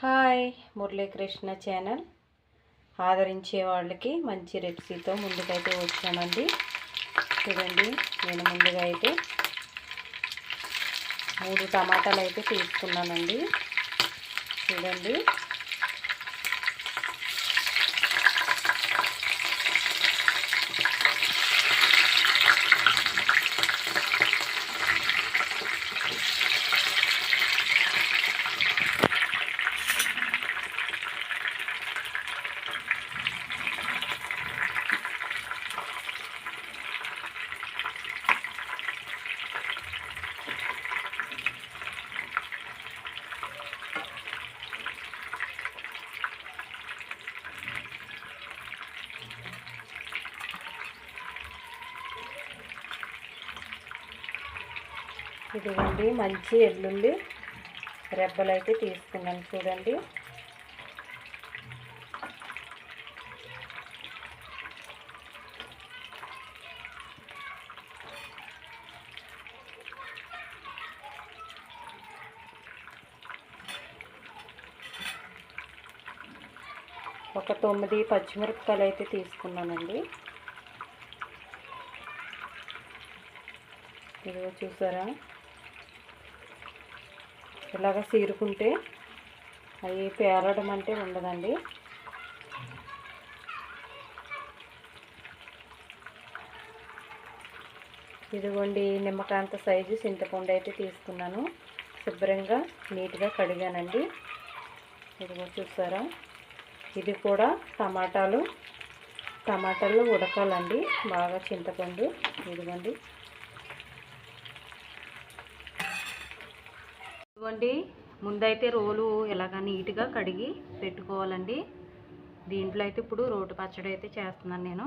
Hi Muralikrishna channel. ఆదరించే వాళ్ళకి మంచి రెసిపీతో ముందుకైతే వచ్చామండి. చూడండి నేను ముందుగా అయితే మూడు టమాటాలు అయితే తీసుకున్నానండి. చూడండి. ఇదిగోండి మంచి ఎల్లుల్లి రెబ్బలు అయితే తీసుకున్నాను చూడండి. ఒక తొమ్మిది పచ్చిమిరపకాయలు అయితే తీసుకున్నానండి. ఇదిగో చూసారా? ఇలాగ సీరుకుంటే అవి పేరడం అంటే ఉండదండి. ఇదిగోండి నిమ్మకాంత సైజు చింతపండు అయితే తీసుకున్నాను. శుభ్రంగా నీట్గా కడిగానండి. ఇదిగో చూసారా? ఇది కూడా టమాటాలు టమాటాలు ఉడకాలండి. బాగా చింతపండు. ఇదిగోండి ఇదిగోండి ముందైతే రోలు ఇలాగ నీట్గా కడిగి పెట్టుకోవాలండి. దీంట్లో అయితే ఇప్పుడు రోటి పచ్చడి అయితే చేస్తున్నాను నేను.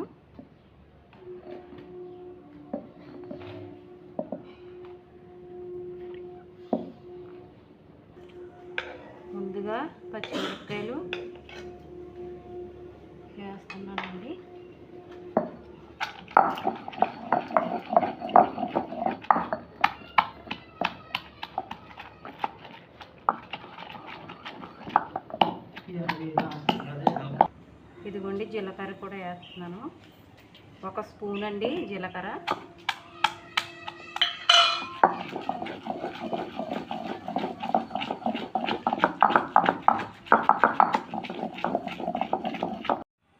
ముందుగా పచ్చిమిరపకాయలు వేస్తున్నానండి. ఇదిగోండి జీలకర్ర కూడా వేస్తున్నాను. ఒక స్పూన్ అండి జీలకర్ర.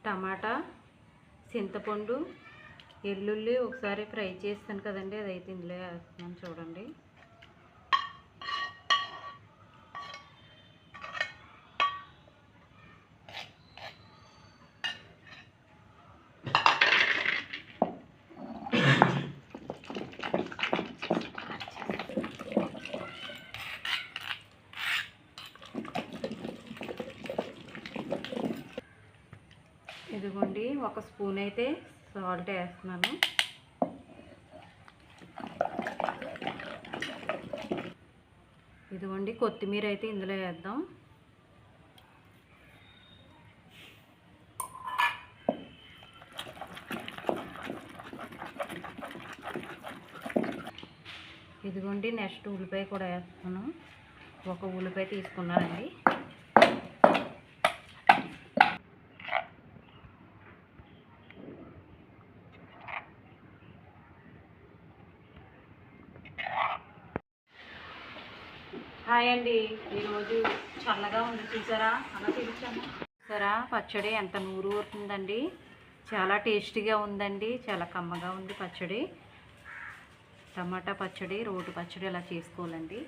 టమాటా చింతపండు ఎల్లుల్లి ఒకసారి ఫ్రై చేస్తాను కదండి అది అయితే ఇందులో వేస్తున్నాను చూడండి. ఇదిగోండి ఒక స్పూన్ అయితే సాల్ట్ వేస్తున్నాను. ఇదిగోండి కొత్తిమీర అయితే ఇందులో వేద్దాం. ఇదిగోండి నెక్స్ట్ ఉల్లిపాయ కూడా వేస్తున్నాను. ఒక ఉల్లిపాయ తీసుకున్నానండి. హాయ్ అండి. ఈరోజు చల్లగా ఉంది చూసారా? అలా పిలిచాను చూసారా? పచ్చడి ఎంత నూరు ఊరుతుందండి చాలా టేస్టీగా ఉందండి. చాలా కమ్మగా ఉంది పచ్చడి. టమాటా పచ్చడి రోటి పచ్చడి ఇలా చేసుకోవాలండి.